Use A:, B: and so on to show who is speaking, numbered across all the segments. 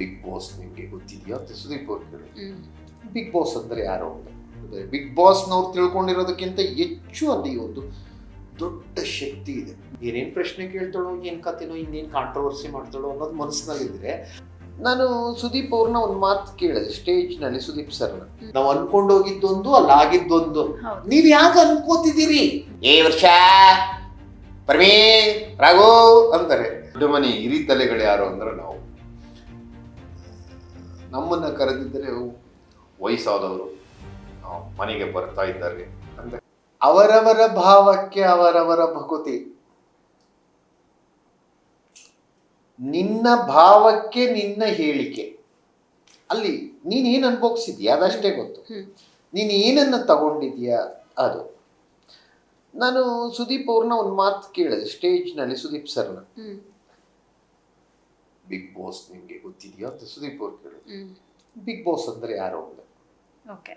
A: Big boss ನಿಮಗೆ ಗೊತ್ತಿದೆಯಾ? ಅಂತ ಸುದೀಪ್ ಅವ್ರು ಕೇಳಿದ್ರು. ಬಿಗ್ ಬಾಸ್ ಅಂದರೆ ಯಾರು ಅಂತ? ಬಿಗ್ ಬಾಸ್ನವ್ರು ತಿಳ್ಕೊಂಡಿರೋದಕ್ಕಿಂತ ಹೆಚ್ಚು ಅಲ್ಲಿ ಒಂದು ದೊಡ್ಡ ಶಕ್ತಿ ಇದೆ. ಏನೇನು ಪ್ರಶ್ನೆ ಕೇಳ್ತಾಳೋ ಏನು ಕತೆನೋ ಇನ್ನೇನು ಕಾಂಟ್ರವರ್ಸಿ ಮಾಡ್ತಾಳೋ ಅನ್ನೋದು ಮನಸ್ಸಿನಲ್ಲಿದ್ದರೆ ನಾನು ಸುದೀಪ್ ಅವ್ರನ್ನ ಒಂದು ಮಾತು ಕೇಳಿದೆ ಸ್ಟೇಜ್ನಲ್ಲಿ ಸುದೀಪ್ ಸರ್ನ. ನಾವು ಅನ್ಕೊಂಡು ಹೋಗಿದ್ದೊಂದು ಅಲ್ಲಿ ಆಗಿದ್ದೊಂದು. ನೀವ್ ಯಾಕೆ ಅನ್ಕೋತಿದ್ದೀರಿ? ಏ ವರ್ಷ! ಪರಮೇ ರಾಘು ಅಂತಾರೆ. ದೊಡ್ಡ ಮನೆ ಹಿರಿ ತಲೆಗಳು ಯಾರು ಅಂದ್ರೆ ನಾವು. ನಮ್ಮನ್ನ ಕರೆದಿದ್ದರೆ ವಯಸ್ಸಾದವರು ಮನೆಗೆ ಬರ್ತಾ ಇದ್ದಾರೆ ಅಂದರೆ ಅವರವರ ಭಾವಕ್ಕೆ ಅವರವರ ಭಕುತಿ. ನಿನ್ನ ಭಾವಕ್ಕೆ ನಿನ್ನ ಹೇಳಿಕೆ. ಅಲ್ಲಿ ನೀನ್ ಏನ್ ಅನುಭವಿಸಿದ್ಯಾ? ಅದಷ್ಟೇ ಗೊತ್ತು. ನೀನು ಏನನ್ನ ತಗೊಂಡಿದ್ಯಾ? ಅದು. ನಾನು ಸುದೀಪ್ ಅವ್ರನ್ನ ಒಂದು ಮಾತು ಕೇಳಿದೆ ಸ್ಟೇಜ್ನಲ್ಲಿ ಸುದೀಪ್ ಸರ್ನ. ಬಿಗ್ ಬಾಸ್ ನಿಮಗೆ ಗೊತ್ತಿದೆಯಾ? ಅಂತ ಸುದೀಪ್ ಅವ್ರು ಕೇಳಿದ್ರು. ಬಿಗ್ ಬಾಸ್ ಅಂದರೆ ಯಾರು
B: ಓಕೆ.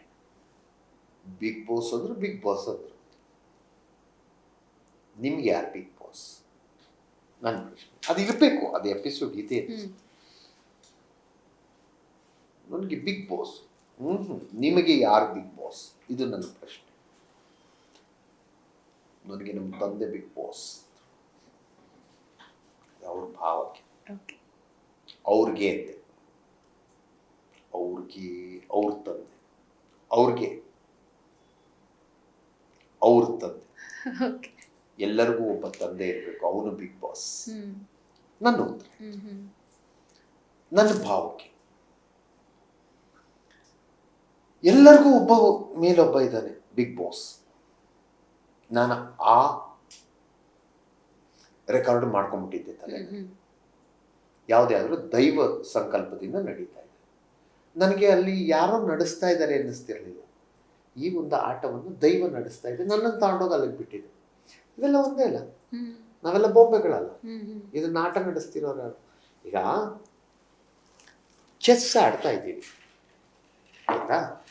A: ಬಿಗ್ ಬಾಸ್ ಅಂದ್ರೆ ಬಿಗ್ ಬಾಸ್ ಅಂದ್ರು. ನಿಮ್ಗೆ ಯಾರು ಬಿಗ್ ಬಾಸ್ ನನ್ನ ಪ್ರಶ್ನೆ. ಅದು ಇರಬೇಕು ಅದು ಎಪಿಸೋಡ್ ಇದೆ. ನನಗೆ ಬಿಗ್ ಬಾಸ್ ಹ್ಞೂ. ನಿಮಗೆ ಯಾರು ಬಿಗ್ ಬಾಸ್ ಇದು ನನ್ನ ಪ್ರಶ್ನೆ. ನನಗೆ ನಮ್ಮ ತಂದೆ ಬಿಗ್ ಬಾಸ್ ಅವ್ರ ಭಾವಕ್ಕೆ. ಅವ್ರಿಗೆ ಅಂತೆ. ಅವ್ರಿಗೆ ಅವ್ರ ತಂದೆ. ಅವ್ರಿಗೆ. ಅವ್ರ ತಂದೆ. ಎಲ್ಲರಿಗೂ ಒಬ್ಬ ತಂದೆ ಇರಬೇಕು. ಅವನು ಬಿಗ್ ಬಾಸ್. ನನ್ನ ಉತ್ತರ. ನನ್ನ ಭಾವಕ್ಕೆ. ಎಲ್ಲರಿಗೂ ಒಬ್ಬ ಮೇಲೊಬ್ಬ ಇದ್ದಾನೆ ಬಿಗ್ ಬಾಸ್. ನಾನು ಆ ರೆಕಾರ್ಡ್ ಮಾಡ್ಕೊಂಡ್ಬಿಟ್ಟಿದ್ದೆ ತಲೆ. ಯಾವುದೇ ಆದರೂ ದೈವ ಸಂಕಲ್ಪದಿಂದ ನಡೀತಾ ಇದೆ. ನನಗೆ ಅಲ್ಲಿ ಯಾರೋ ನಡೆಸ್ತಾ ಇದ್ದಾರೆ ಅನ್ನಿಸ್ತಿರಲಿಲ್ಲ. ಈ ಒಂದು ಆಟವನ್ನು ದೈವ ನಡೆಸ್ತಾ ಇದೆ. ನನ್ನನ್ನು ತಗೊಂಡೋಗಿ ಅಲ್ಲಿಗೆ ಬಿಟ್ಟಿದೆ. ಇವೆಲ್ಲ ಒಂದೇ ಅಲ್ಲ. ನಾವೆಲ್ಲ ಬೊಂಬೆಗಳಲ್ಲ.
B: ಇದು
A: ಇದನ್ನ ಆಟ ನಡೆಸ್ತಿರೋರು ಯಾರು? ಈಗ ಚೆಸ್ ಆಡ್ತಾ ಇದ್ದೀವಿ. ಆಯ್ತಾ?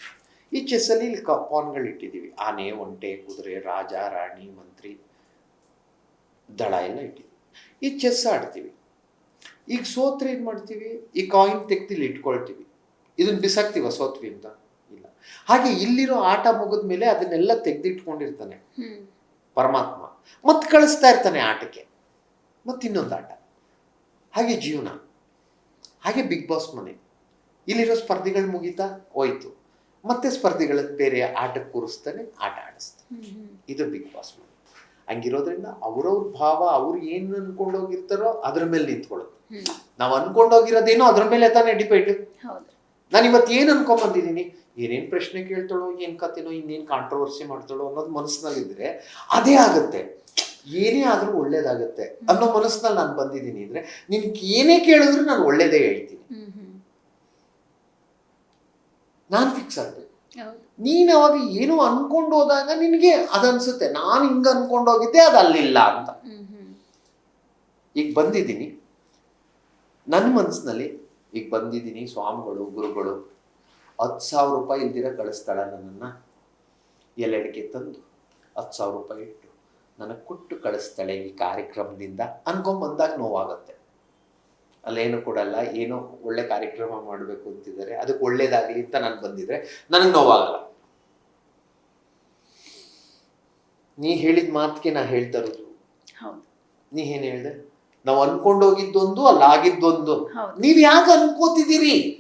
A: ಈ ಚೆಸ್ಸಲ್ಲಿ ಇಲ್ಲಿ ಪಾನ್ಗಳು ಇಟ್ಟಿದ್ದೀವಿ. ಆನೆ ಒಂಟೆ ಕುದುರೆ ರಾಜ ರಾಣಿ ಮಂತ್ರಿ ದಳ ಎಲ್ಲ ಇಟ್ಟಿದ್ದೀವಿ. ಈ ಚೆಸ್ ಆಡ್ತೀವಿ. ಈಗ ಸೋತ್ರೆ ಏನು ಮಾಡ್ತೀವಿ? ಈ ಕಾಯಿನ್ ತೆಗ್ದಿಲ್ಲಿ ಇಟ್ಕೊಳ್ತೀವಿ. ಇದನ್ನು ಬಿಸಾಕ್ತೀವ ಸೋತ್ವಿ ಅಂತ? ಇಲ್ಲ. ಹಾಗೆ ಇಲ್ಲಿರೋ ಆಟ ಮುಗಿದ ಮೇಲೆ ಅದನ್ನೆಲ್ಲ ತೆಗೆದಿಟ್ಕೊಂಡಿರ್ತಾನೆ. ಪರಮಾತ್ಮ. ಮತ್ತೆ ಕಳಿಸ್ತಾ ಇರ್ತಾನೆ ಆಟಕ್ಕೆ. ಮತ್ತೆ ಇನ್ನೊಂದು ಆಟ. ಹಾಗೆ ಜೀವನ. ಹಾಗೆ ಬಿಗ್ ಬಾಸ್ ಮನೆ. ಇಲ್ಲಿರೋ ಸ್ಪರ್ಧಿಗಳು ಮುಗೀತಾ? ಹೋಯ್ತು. ಮತ್ತೆ ಸ್ಪರ್ಧಿಗಳ ಬೇರೆ ಆಟಕ್ಕೆ ಕೂರಿಸ್ತಾನೆ ಆಟ ಆಡಿಸ್ತಾನೆ. ಇದು ಬಿಗ್ ಬಾಸ್ ಮನೆ. ಹಂಗಿರೋದ್ರಿಂದ ಅವ್ರವ್ರ ಭಾವ ಅವ್ರು ಏನು ಅನ್ಕೊಂಡೋಗಿರ್ತಾರೋ ಅದ್ರ ಮೇಲೆ ನಿಂತ್ಕೊಳ್ಳುತ್ತೆ.
B: ಹ್ಮ್.
A: ನಾವು ಅನ್ಕೊಂಡೋಗಿರೋದೇನೋ ಅದ್ರ ಮೇಲೆ ತಾನೇ ಡಿಪೆಂಡ್ ನಾನು ಇವತ್ತು ಏನು ಅನ್ಕೊಂಬಂದಿದ್ದೀನಿ? ಏನೇನ್ ಪ್ರಶ್ನೆ ಕೇಳ್ತಾಳೋ ಏನು ಕತೆನೋ ಇನ್ನೇನ್ ಕಾಂಟ್ರವರ್ಸಿ ಮಾಡ್ತಾಳೋ ಅನ್ನೋದು ಮನಸ್ಸಿನಲ್ಲಿದ್ರೆ ಅದೇ ಆಗುತ್ತೆ. ಏನೇ ಆದ್ರೂ ಒಳ್ಳೇದಾಗುತ್ತೆ ಅನ್ನೋ ಮನಸ್ಸಿನಲ್ಲಿ ನಾನು ಬಂದಿದ್ದೀನಿ ಅಂದರೆ ನಿನ್ಗೆ ಏನೇ ಕೇಳಿದ್ರು ನಾನು ಒಳ್ಳೇದೇ ಹೇಳ್ತೀನಿ. ನಾನು ಫಿಕ್ಸ್ ಆಗಬೇಕು. ನೀನ್ ಅವಾಗ ಏನು ಅನ್ಕೊಂಡು ಹೋದಾಗ ನಿನಗೆ ಅದನ್ಸುತ್ತೆ. ನಾನು ಹಿಂಗೆ ಅನ್ಕೊಂಡೋಗಿದ್ದೆ ಅದು ಅಲ್ಲಿಲ್ಲ ಅಂತ. ಈಗ ಬಂದಿದ್ದೀನಿ. ನನ್ನ ಮನಸ್ಸಿನಲ್ಲಿ ಈಗ ಬಂದಿದ್ದೀನಿ ಸ್ವಾಮಿಗಳು ಗುರುಗಳು. ಹತ್ತು ಸಾವಿರ ರೂಪಾಯಿ ಇಲ್ದಿರ ಕಳಿಸ್ತಾಳ ನನ್ನನ್ನು. ಎಲ್ಲೆಡೆಗೆ ತಂದು ಹತ್ತು ಸಾವಿರ ರೂಪಾಯಿ ಇಟ್ಟು ನನಗೆ ಕೊಟ್ಟು ಕಳಿಸ್ತಾಳೆ ಈ ಕಾರ್ಯಕ್ರಮದಿಂದ. ಅನ್ಕೊಂಬಂದಾಗ ನೋವಾಗುತ್ತೆ. ಅಲ್ಲೇನು ಕೊಡಲ್ಲ ಏನೋ ಒಳ್ಳೆ ಕಾರ್ಯಕ್ರಮ ಮಾಡಬೇಕು ಅಂತಿದ್ದಾರೆ. ಅದಕ್ಕೆ ಒಳ್ಳೇದಾಗಲಿ ಅಂತ ನಾನು ಬಂದಿದ್ರೆ ನನಗೆ ನೋವಾಗಲ್ಲ. ನೀ ಹೇಳಿದ ಮಾತಿಗೆ ನಾ ಹೇಳ್ತಾ ಇರೋದು.
B: ಹೌದು.
A: ನೀ ಏನು ಹೇಳ್ದೆ? ನಾವು ಅನ್ಕೊಂಡು ಹೋಗಿದ್ದೊಂದು ಅಲ್ಲಿ ಆಗಿದ್ದೊಂದು. ನೀವ್ ಯಾಕೆ ಅನ್ಕೋತಿದ್ದೀರಿ?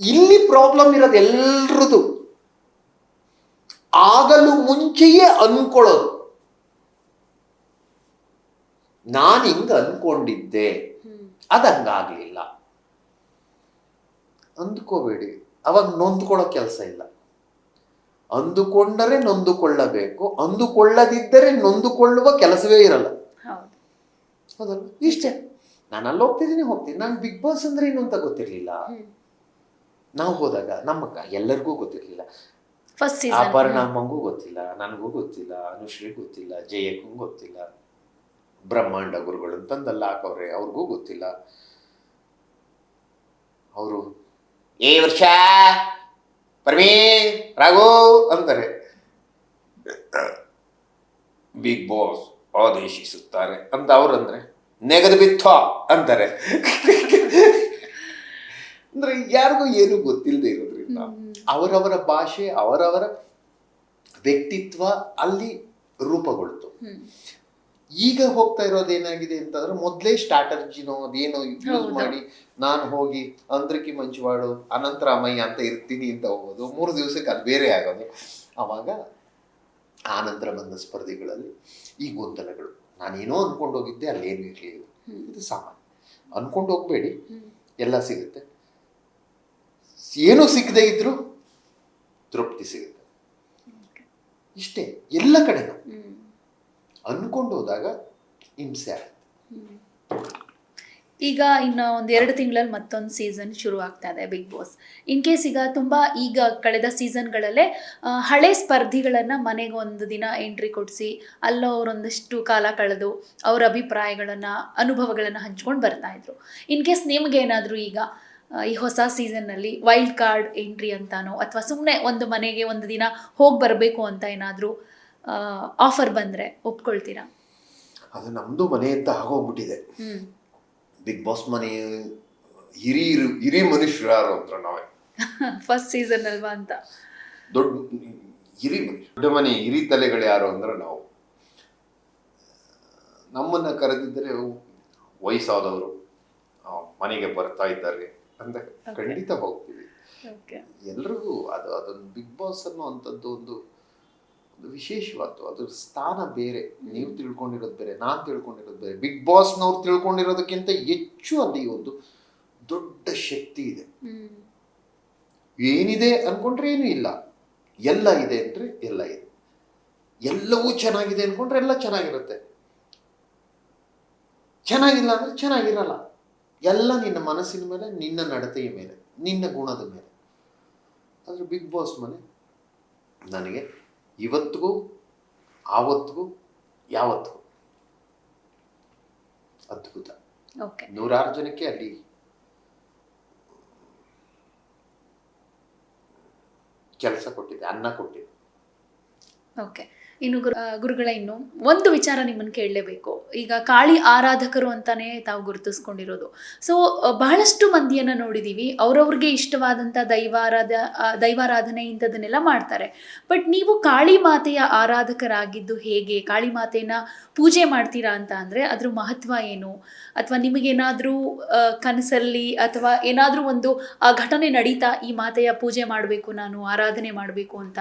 A: ಇಲ್ಲಿ ಪ್ರಾಬ್ಲಮ್ ಇರೋದು ಎಲ್ರದು ಆಗಲು ಮುಂಚೆಯೇ ಅನ್ಕೊಳ್ಳೋದು. ನಾನು ಹಿಂಗ ಅನ್ಕೊಂಡಿದ್ದೆ. ಅದಂಗಾಗ್ಲಿಲ್ಲ. ಅಂದ್ಕೋಬೇಡಿ. ಅವಾಗ ನೊಂದ್ಕೊಳ್ಳೋ ಕೆಲಸ ಇಲ್ಲ. ಅಂದುಕೊಂಡರೆ ನೊಂದುಕೊಳ್ಳಬೇಕು. ಅಂದುಕೊಳ್ಳದಿದ್ದರೆ ನೊಂದುಕೊಳ್ಳುವ ಕೆಲಸವೇ ಇರಲ್ಲ. ಹೌದಲ್ಲ ಇಷ್ಟೇ. ನಾನು ಅಲ್ಲಿ ಹೋಗ್ತಿದ್ದೀನಿ ಹೋಗ್ತೀನಿ. ನಾನು ಬಿಗ್ ಬಾಸ್ ಅಂದ್ರೆ ಏನು ಅಂತ ಗೊತ್ತಿರಲಿಲ್ಲ. ನಾವು ಹೋದಾಗ ನಮ್ಮ ಎಲ್ಲರಿಗೂ ಗೊತ್ತಿರಲಿಲ್ಲ.
B: ಫಸ್ಟ್
A: ಆ
B: ಸೀಸನ್
A: ಪರಿಣಾಮಂಗೂ ಗೊತ್ತಿಲ್ಲ ನನಗೂ ಗೊತ್ತಿಲ್ಲ ಅನುಶ್ರೀ ಗೊತ್ತಿಲ್ಲ ಜಯಕ್ಕೂ ಗೊತ್ತಿಲ್ಲ. ಬ್ರಹ್ಮಾಂಡ ಗುರುಗಳು ಅಂತಂದಲ್ಲ ಹಾಕವ್ರೆ ಅವ್ರಿಗೂ ಗೊತ್ತಿಲ್ಲ. ಅವರು ಏ ವರ್ಷ ಪರಮೇ ರಾಘು ಅಂತಾರೆ. ಬಿಗ್ ಬಾಸ್ ಆದೇಶಿಸುತ್ತಾರೆ. ಅಂತ ಅವ್ರಂದ್ರೆ ನೆಗದು ಬಿತ್ತ ಅಂತಾರೆ ಅಂದ್ರೆ ಯಾರಿಗೂ ಏನು ಗೊತ್ತಿಲ್ಲದೆ ಇರೋದ್ರಿಂದ ಅವರವರ ಭಾಷೆ ಅವರವರ ವ್ಯಕ್ತಿತ್ವ ಅಲ್ಲಿ ರೂಪಗೊಳ್ತು. ಈಗ ಹೋಗ್ತಾ ಇರೋದು ಏನಾಗಿದೆ ಅಂತಂದ್ರೆ ಮೊದಲೇ ಸ್ಟ್ರಾಟರ್ಜಿನೋ ಅದೇನೋ ಯೂಸ್ ಮಾಡಿ ನಾನು ಹೋಗಿ ಅಂದ್ರಕಿ ಮಂಚುವಾಡು ಅಮ್ಮಯ್ಯ ಅಂತ ಇರ್ತೀನಿ ಅಂತ ಹೋಗೋದು. ಮೂರು ದಿವಸಕ್ಕೆ ಅದು ಬೇರೆ ಆಗೋದು. ಆವಾಗ ಆನಂತರ ಬಂದ ಸ್ಪರ್ಧೆಗಳಲ್ಲಿ ಈ ಗೊಂದಲಗಳು. ನಾನೇನೋ ಅಂದ್ಕೊಂಡು ಹೋಗಿದ್ದೆ ಅಲ್ಲೇನು ಇರಲಿಲ್ಲ. ಇದು ಸಾಮಾನ್ಯ. ಅಂದ್ಕೊಂಡು ಹೋಗಬೇಡಿ ಎಲ್ಲ ಸಿಗುತ್ತೆ. ಏನೂ ಸಿಗದೆ ಇದ್ರೂ ತೃಪ್ತಿ ಸಿಗುತ್ತೆ. ಇಷ್ಟೇ ಎಲ್ಲ ಕಡೆನೂ. ಅಂದ್ಕೊಂಡು ಹೋದಾಗ ಹಿಂಸೆ ಆಗುತ್ತೆ.
B: ಈಗ ಇನ್ನು ಒಂದು ಎರಡು ತಿಂಗಳಲ್ಲಿ ಮತ್ತೊಂದು ಸೀಸನ್ ಶುರು ಆಗ್ತಾ ಇದೆ ಬಿಗ್ ಬಾಸ್ ಇನ್ ಕೇಸ್ ಈಗ ತುಂಬ ಈಗ ಕಳೆದ ಸೀಸನ್ಗಳಲ್ಲೇ ಹಳೆ ಸ್ಪರ್ಧಿಗಳನ್ನು ಮನೆಗೆ ಒಂದು ದಿನ ಎಂಟ್ರಿ ಕೊಡಿಸಿ ಅಲ್ಲೋ ಅವರೊಂದಷ್ಟು ಕಾಲ ಕಳೆದು ಅವರ ಅಭಿಪ್ರಾಯಗಳನ್ನು ಅನುಭವಗಳನ್ನು ಹಂಚ್ಕೊಂಡು ಬರ್ತಾ ಇದ್ರು. ಇನ್ ಕೇಸ್ ನಿಮಗೇನಾದರೂ ಈಗ ಈ ಹೊಸ ಸೀಸನ್ನಲ್ಲಿ ವೈಲ್ಡ್ ಕಾರ್ಡ್ ಎಂಟ್ರಿ ಅಂತಾನೋ ಅಥವಾ ಸುಮ್ಮನೆ ಒಂದು ಮನೆಗೆ ಒಂದು ದಿನ ಹೋಗಿ ಬರಬೇಕು ಅಂತ ಏನಾದರೂ ಆಫರ್ ಬಂದರೆ ಒಪ್ಕೊಳ್ತೀರಾ?
A: ಅದು ನಮ್ದು ಮನೆ ಅಂತ ಆಗೋಗ್ಬಿಟ್ಟಿದೆ ಬಿಗ್ ಬಾಸ್ ಮನೆ ಹಿರಿ ಹಿರಿ ಮನುಷ್ಯರು ಯಾರು ಅಂತ ನಾವೇ.
B: ಫಸ್ಟ್ ಸೀಸನ್ ಅಲ್ವಾ ಅಂತ.
A: ದೊಡ್ಡ ಹಿರಿ ಮನುಷ್ಯ ದೊಡ್ಡ ಮನೆ ಹಿರಿ ತಲೆಗಳು ಯಾರು ಅಂದ್ರೆ ನಾವು. ನಮ್ಮನ್ನ ಕರೆದಿದ್ದರೆ ವಯಸ್ಸಾದವರು ಮನೆಗೆ ಬರ್ತಾ ಇದ್ದಾರೆ ಅಂತ ಖಂಡಿತ ಹೋಗ್ತೀವಿ ಎಲ್ರಿಗೂ ಅದು ಅದೊಂದು ಬಿಗ್ ಬಾಸ್ ಅನ್ನುವಂಥದ್ದು ಒಂದು ಒಂದು ವಿಶೇಷವಾದ್ದು ಅದ್ರ ಸ್ಥಾನ ಬೇರೆ. ನೀವು ತಿಳ್ಕೊಂಡಿರೋದು ಬೇರೆ ನಾನು ತಿಳ್ಕೊಂಡಿರೋದು ಬೇರೆ. ಬಿಗ್ ಬಾಸ್ನವ್ರು ತಿಳ್ಕೊಂಡಿರೋದಕ್ಕಿಂತ ಹೆಚ್ಚು ಅಲ್ಲಿ ಒಂದು ದೊಡ್ಡ ಶಕ್ತಿ ಇದೆ. ಏನಿದೆ ಅನ್ಕೊಂಡ್ರೆ ಏನೂ ಇಲ್ಲ. ಎಲ್ಲ ಇದೆ ಅಂದರೆ ಎಲ್ಲ ಇದೆ. ಎಲ್ಲವೂ ಚೆನ್ನಾಗಿದೆ ಅನ್ಕೊಂಡ್ರೆ ಎಲ್ಲ ಚೆನ್ನಾಗಿರುತ್ತೆ. ಚೆನ್ನಾಗಿಲ್ಲ ಅಂದರೆ ಚೆನ್ನಾಗಿರಲ್ಲ. ಎಲ್ಲ ನಿನ್ನ ಮನಸ್ಸಿನ ಮೇಲೆ ನಿನ್ನ ನಡತೆಯ ಮೇಲೆ ನಿನ್ನ ಗುಣದ ಮೇಲೆ. ಆದರೆ ಬಿಗ್ ಬಾಸ್ ಮನೆ ನನಗೆ ಇವತ್ತಿಗೂ ಆವತ್ತಿಗೂ ಯಾವತ್ತಿಗೂ. ಅದ್ಭುತ. ನೂರಾರು ಜನಕ್ಕೆ ಅಲ್ಲಿ ಕೆಲಸ ಕೊಟ್ಟಿದೆ ಅನ್ನ ಕೊಟ್ಟಿದೆ.
B: ಓಕೆ. ಇನ್ನು ಗುರು ಗುರುಗಳ, ಇನ್ನು ಒಂದು ವಿಚಾರ ನಿಮ್ಮನ್ನು ಕೇಳಲೇಬೇಕು. ಈಗ ಕಾಳಿ ಆರಾಧಕರು ಅಂತಾನೆ ತಾವು ಗುರುತಿಸ್ಕೊಂಡಿರೋದು. ಸೊ ಬಹಳಷ್ಟು ಮಂದಿಯನ್ನು ನೋಡಿದ್ದೀವಿ ಅವ್ರವ್ರಿಗೆ ಇಷ್ಟವಾದಂಥ ದೈವಾರಾಧ ದೈವಾರಾಧನೆ ಇಂಥದನ್ನೆಲ್ಲ ಮಾಡ್ತಾರೆ. ಬಟ್ ನೀವು ಕಾಳಿ ಮಾತೆಯ ಆರಾಧಕರಾಗಿದ್ದು ಹೇಗೆ? ಕಾಳಿ ಮಾತೆನ ಪೂಜೆ ಮಾಡ್ತೀರಾ ಅಂತ ಅಂದರೆ ಅದ್ರ ಮಹತ್ವ ಏನು? ಅಥವಾ ನಿಮಗೇನಾದರೂ ಕನಸಲ್ಲಿ ಅಥವಾ ಏನಾದರೂ ಒಂದು, ಆ ಘಟನೆ ನಡೀತಾ ಈ ಮಾತೆಯ ಪೂಜೆ ಮಾಡಬೇಕು, ನಾನು ಆರಾಧನೆ ಮಾಡಬೇಕು ಅಂತ?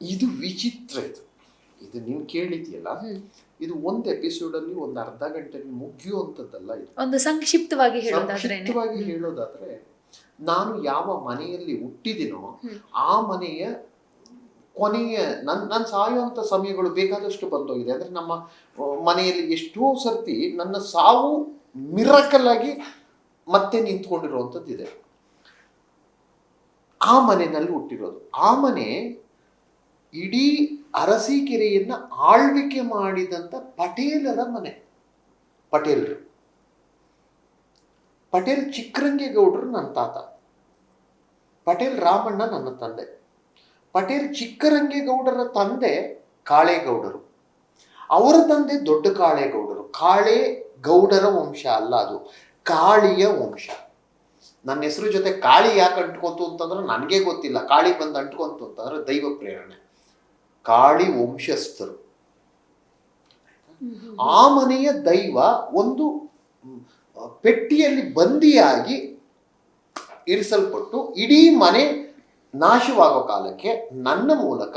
A: ಇದು ವಿಚಿತ್ರ ಇದು. ಇದು ನೀನು ಕೇಳಿದ್ಯಲ್ಲ? ಇದು ಒಂದು ಎಪಿಸೋಡಲ್ಲಿ ಒಂದು ಅರ್ಧ ಗಂಟೆ ಮುಗಿಯುವಂಥದ್ದಲ್ಲ ಇದು.
B: ಒಂದು ಸಂಕ್ಷಿಪ್ತವಾಗಿ ಹೇಳೋದಾದ್ರೆ
A: ಸಂಕ್ಷಿಪ್ತವಾಗಿ ಹೇಳೋದಾದ್ರೆ ನಾನು ಯಾವ ಮನೆಯಲ್ಲಿ ಹುಟ್ಟಿದಿನೋ ಆ ಮನೆಯ ಕೊನೆಯ ನನ್ ನಾನು ಸಾಯುವಂಥ ಸಮಯಗಳು ಬೇಕಾದಷ್ಟು ಬಂದೋಗಿದೆ. ಅಂದ್ರೆ ನಮ್ಮ ಮನೆಯಲ್ಲಿ ಎಷ್ಟೋ ಸರ್ತಿ ನನ್ನ ಸಾವು ಮಿರಕಲ್ ಆಗಿ ಮತ್ತೆ ನಿಂತ್ಕೊಂಡಿರುವಂಥದ್ದಿದೆ. ಆ ಮನೆಯಲ್ಲಿ ಹುಟ್ಟಿರೋದು. ಆ ಮನೆ ಇಡೀ ಅರಸೀಕೆರೆಯನ್ನ ಆಳ್ವಿಕೆ ಮಾಡಿದಂಥ ಪಟೇಲರ ಮನೆ. ಪಟೇಲರು. ಪಟೇಲ್ ಚಿಕ್ಕರಂಗೇಗೌಡರು ನನ್ನ ತಾತ. ಪಟೇಲ್ ರಾಮಣ್ಣ ನನ್ನ ತಂದೆ. ಪಟೇಲ್ ಚಿಕ್ಕರಂಗೇಗೌಡರ ತಂದೆ ಕಾಳೇಗೌಡರು. ಅವರ ತಂದೆ ದೊಡ್ಡ ಕಾಳೇಗೌಡರು. ಕಾಳೆ ಗೌಡರ ವಂಶ ಅಲ್ಲ ಅದು. ಕಾಳಿಯ ವಂಶ. ನನ್ನ ಹೆಸರು ಜೊತೆ ಕಾಳಿ ಯಾಕೆ ಅಂಟ್ಕೊಂತು ಅಂತಂದ್ರೆ ನನಗೆ ಗೊತ್ತಿಲ್ಲ. ಕಾಳಿ ಬಂದು ಅಂಟ್ಕೊಂತು ಅಂತಂದ್ರೆ ದೈವ ಪ್ರೇರಣೆ. ಕಾಳಿ ವಂಶಸ್ಥರು. ಆ ಮನೆಯ ದೈವ ಒಂದು ಪೆಟ್ಟಿಯಲ್ಲಿ ಬಂದಿಯಾಗಿ ಇರಿಸಲ್ಪಟ್ಟು ಇಡೀ ಮನೆ ನಾಶವಾಗೋ ಕಾಲಕ್ಕೆ ನನ್ನ ಮೂಲಕ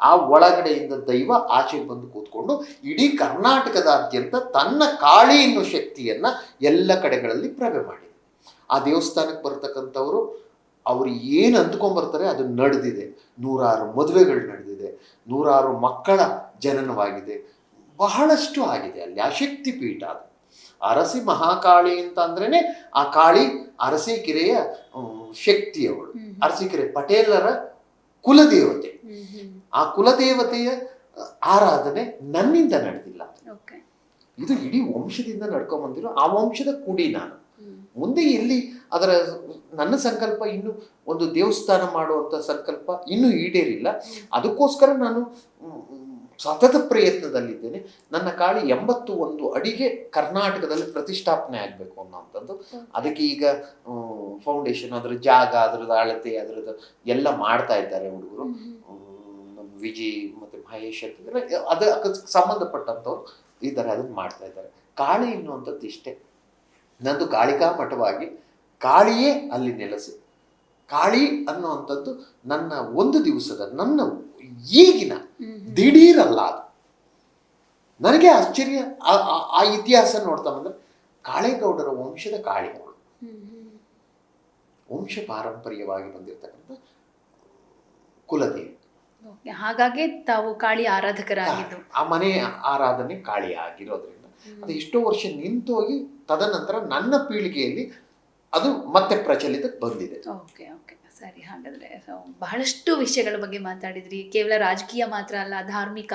A: ಆ ಒಳಗಡೆಯಿಂದ ದೈವ ಆಚೆ ಬಂದು ಕೂತ್ಕೊಂಡು ಇಡೀ ಕರ್ನಾಟಕದಾದ್ಯಂತ ತನ್ನ ಕಾಳಿ ಎನ್ನುವ ಶಕ್ತಿಯನ್ನು ಎಲ್ಲ ಕಡೆಗಳಲ್ಲಿ ಪ್ರಭೆ ಮಾಡಿ. ಆ ದೇವಸ್ಥಾನಕ್ಕೆ ಬರ್ತಕ್ಕಂಥವ್ರು ಅವ್ರು ಏನು ಅಂದ್ಕೊಂಡ್ಬರ್ತಾರೆ ಅದು ನಡೆದಿದೆ. ನೂರಾರು ಮದುವೆಗಳು ನಡೆದಿದೆ. ನೂರಾರು ಮಕ್ಕಳ ಜನನವಾಗಿದೆ. ಬಹಳಷ್ಟು ಆಗಿದೆ ಅಲ್ಲಿ ಆ ಶಕ್ತಿ ಪೀಠ ಅದು. ಅರಸಿ ಮಹಾಕಾಳಿ ಅಂತ ಅಂದ್ರೇ ಆ ಕಾಳಿ ಅರಸೀಕೆರೆಯ
B: ಶಕ್ತಿಯವಳು.
A: ಅರಸೀಕೆರೆ ಪಟೇಲರ ಕುಲದೇವತೆ. ಆ ಕುಲದೇವತೆಯ ಆರಾಧನೆ ನನ್ನಿಂದ ನಡೆದಿಲ್ಲ. ಇದು ಇಡೀ ವಂಶದಿಂದ ನಡ್ಕೊಂಬಂದಿರೋ ಆ ವಂಶದ ಕುಡಿ ನಾನು. ಮುಂದೆ ಎಲ್ಲಿ ಅದರ ನನ್ನ ಸಂಕಲ್ಪ ಇನ್ನು ಒಂದು ದೇವಸ್ಥಾನ ಮಾಡುವಂಥ ಸಂಕಲ್ಪ ಇನ್ನೂ ಈಡೇರಿಲ್ಲ. ಅದಕ್ಕೋಸ್ಕರ ನಾನು ಸತತ ಪ್ರಯತ್ನದಲ್ಲಿದ್ದೇನೆ. ನನ್ನ ಕಾಳಿ ಎಂಬತ್ತು ಒಂದು ಅಡಿಗೆ ಕರ್ನಾಟಕದಲ್ಲಿ ಪ್ರತಿಷ್ಠಾಪನೆ ಆಗಬೇಕು ಅನ್ನೋಂಥದ್ದು ಅದಕ್ಕೆ ಈಗ ಫೌಂಡೇಶನ್ ಅದರ ಜಾಗ ಅದ್ರದ್ದು ಅಳತೆ ಅದ್ರದ್ದು ಎಲ್ಲ ಮಾಡ್ತಾ ಇದ್ದಾರೆ ಹುಡುಗರು. ನಮ್ಮ ವಿಜಯ್ ಮತ್ತು ಮಹೇಶ್ ಅಂತ ಅದು ಅದಕ್ಕೆ ಸಂಬಂಧಪಟ್ಟಂಥವ್ರು ಇದ್ದಾರೆ, ಅದನ್ನ ಮಾಡ್ತಾ ಇದ್ದಾರೆ. ಕಾಳಿ ಎನ್ನುವಂಥದ್ದು ಇಷ್ಟೇ. ನಂದು ಕಾಳಿಕಾ ಮಠವಾಗಿ ಕಾಳಿಯೇ ಅಲ್ಲಿ ನೆಲೆಸಿ. ಕಾಳಿ ಅನ್ನುವಂಥದ್ದು ನನ್ನ ಒಂದು ದಿವಸದ ನನ್ನ ಈಗಿನ ದಿಢೀರಲ್ಲ ಅದು. ನನಗೆ ಆಶ್ಚರ್ಯ ಆ- ಇತಿಹಾಸ ನೋಡ್ತಾ ಬಂದ್ರೆ ಕಾಳೇಗೌಡರ ವಂಶದ ಕಾಳಿಗಳು ವಂಶ ಪಾರಂಪರ್ಯವಾಗಿ ಬಂದಿರತಕ್ಕಂಥ ಕುಲದೇವಿ.
B: ಹಾಗಾಗಿ ತಾವು ಕಾಳಿ ಆರಾಧಕರಾಗಿದ್ದು.
A: ಆ ಮನೆ ಆರಾಧನೆ ಕಾಳಿ ಆಗಿರೋದ್ರಿಂದ ಅದು ಎಷ್ಟೋ ವರ್ಷ ನಿಂತೋಗಿ ತದನಂತರ ನನ್ನ ಪೀಳಿಗೆಯಲ್ಲಿ ಅದು ಮತ್ತೆ ಪ್ರಚಲಿತಕ್ಕೆ ಬಂದಿದೆ.
B: Okay okay. ಸರಿ, ಹಾಗಾದರೆ ಬಹಳಷ್ಟು ವಿಷಯಗಳ ಬಗ್ಗೆ ಮಾತಾಡಿದ್ರಿ. ಕೇವಲ ರಾಜಕೀಯ ಮಾತ್ರ ಅಲ್ಲ, ಧಾರ್ಮಿಕ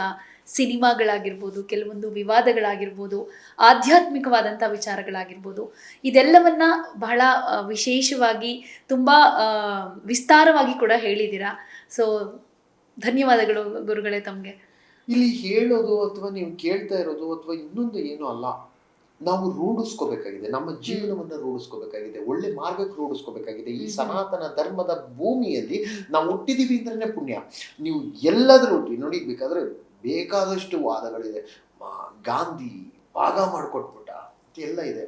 B: ಸಿನಿಮಾಗಳಾಗಿರ್ಬೋದು, ಕೆಲವೊಂದು ವಿವಾದಗಳಾಗಿರ್ಬೋದು, ಆಧ್ಯಾತ್ಮಿಕವಾದಂಥ ವಿಚಾರಗಳಾಗಿರ್ಬೋದು, ಇದೆಲ್ಲವನ್ನು ಬಹಳ ವಿಶೇಷವಾಗಿ ತುಂಬ ವಿಸ್ತಾರವಾಗಿ ಕೂಡ ಹೇಳಿದ್ದೀರಾ. ಸೊ, ಧನ್ಯವಾದಗಳು ಗುರುಗಳೇ ತಮಗೆ.
A: ಇಲ್ಲಿ ಹೇಳೋದು ಅಥವಾ ನೀವು ಕೇಳ್ತಾ ಇರೋದು ಅಥವಾ ಇನ್ನೊಂದು ಏನು ಅಲ್ಲ. ನಾವು ರೂಢಿಸ್ಕೋಬೇಕಾಗಿದೆ. ನಮ್ಮ ಜೀವನವನ್ನು ರೂಢಿಸ್ಕೋಬೇಕಾಗಿದೆ. ಒಳ್ಳೆ ಮಾರ್ಗಕ್ಕೆ ರೂಢಿಸ್ಕೋಬೇಕಾಗಿದೆ. ಈ ಸನಾತನ ಧರ್ಮದ ಭೂಮಿಯಲ್ಲಿ ನಾವು ಹುಟ್ಟಿದೀವಿ ಅಂದ್ರೆ ಪುಣ್ಯ. ನೀವು ಎಲ್ಲಾದರೂ ಹುಟ್ಟಿ ನೋಡಿ ಬೇಕಾದ್ರೆ ಬೇಕಾದಷ್ಟು ವಾದಗಳಿದೆ. ಗಾಂಧಿ ಭಾಗ ಮಾಡಿಕೊಟ್ಬಿಟ್ಟ. ಎಲ್ಲ ಇದೆ.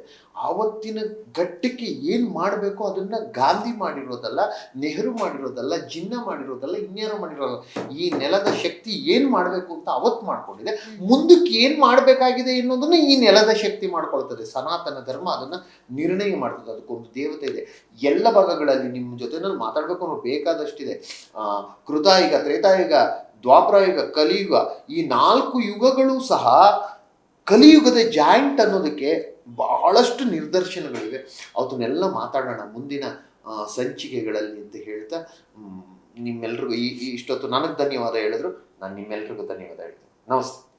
A: ಆವತ್ತಿನ ಘಟ್ಟಕ್ಕೆ ಏನು ಮಾಡಬೇಕು ಅದನ್ನು ಗಾಂಧಿ ಮಾಡಿರೋದಲ್ಲ, ನೆಹರು ಮಾಡಿರೋದಲ್ಲ, ಜಿನ್ನ ಮಾಡಿರೋದಲ್ಲ, ಇನ್ಯಾರು ಮಾಡಿರೋದಲ್ಲ, ಈ ನೆಲದ ಶಕ್ತಿ ಏನು ಮಾಡಬೇಕು ಅಂತ ಅವತ್ತು ಮಾಡಿಕೊಂಡಿದೆ. ಮುಂದಕ್ಕೆ ಏನು ಮಾಡಬೇಕಾಗಿದೆ ಎನ್ನುವುದನ್ನು ಈ ನೆಲದ ಶಕ್ತಿ ಮಾಡ್ಕೊಳ್ತದೆ. ಸನಾತನ ಧರ್ಮ ಅದನ್ನು ನಿರ್ಣಯ ಮಾಡ್ತದೆ. ಅದಕ್ಕೊಂದು ದೇವತೆ ಇದೆ. ಎಲ್ಲ ಭಾಗಗಳಲ್ಲಿ ನಿಮ್ಮ ಜೊತೆನಲ್ಲಿ ಮಾತಾಡಬೇಕು ಅನ್ನೋ ಬೇಕಾದಷ್ಟಿದೆ. ಕೃತಾಯುಗ, ತ್ರೇತಾಯುಗ, ದ್ವಾಪರಯುಗ, ಕಲಿಯುಗ, ಈ ನಾಲ್ಕು ಯುಗಗಳು ಸಹ ಕಲಿಯುಗದ ಜಾಯಿಂಟ್ ಅನ್ನೋದಕ್ಕೆ ಬಹಳಷ್ಟು ನಿರ್ದರ್ಶನಗಳಿವೆ ಅದನ್ನೆಲ್ಲ ಮಾತಾಡೋಣ ಮುಂದಿನ ಸಂಚಿಕೆಗಳಲ್ಲಿ ಅಂತ ಹೇಳ್ತಾ ನಿಮ್ಮೆಲ್ರಿಗೂ ಈ ಇಷ್ಟೊತ್ತು ನನಗೆ ಧನ್ಯವಾದ ಹೇಳಿದ್ರು. ನಾನು ನಿಮ್ಮೆಲ್ರಿಗೂ ಧನ್ಯವಾದ ಹೇಳ್ತೀನಿ. ನಮಸ್ತೆ.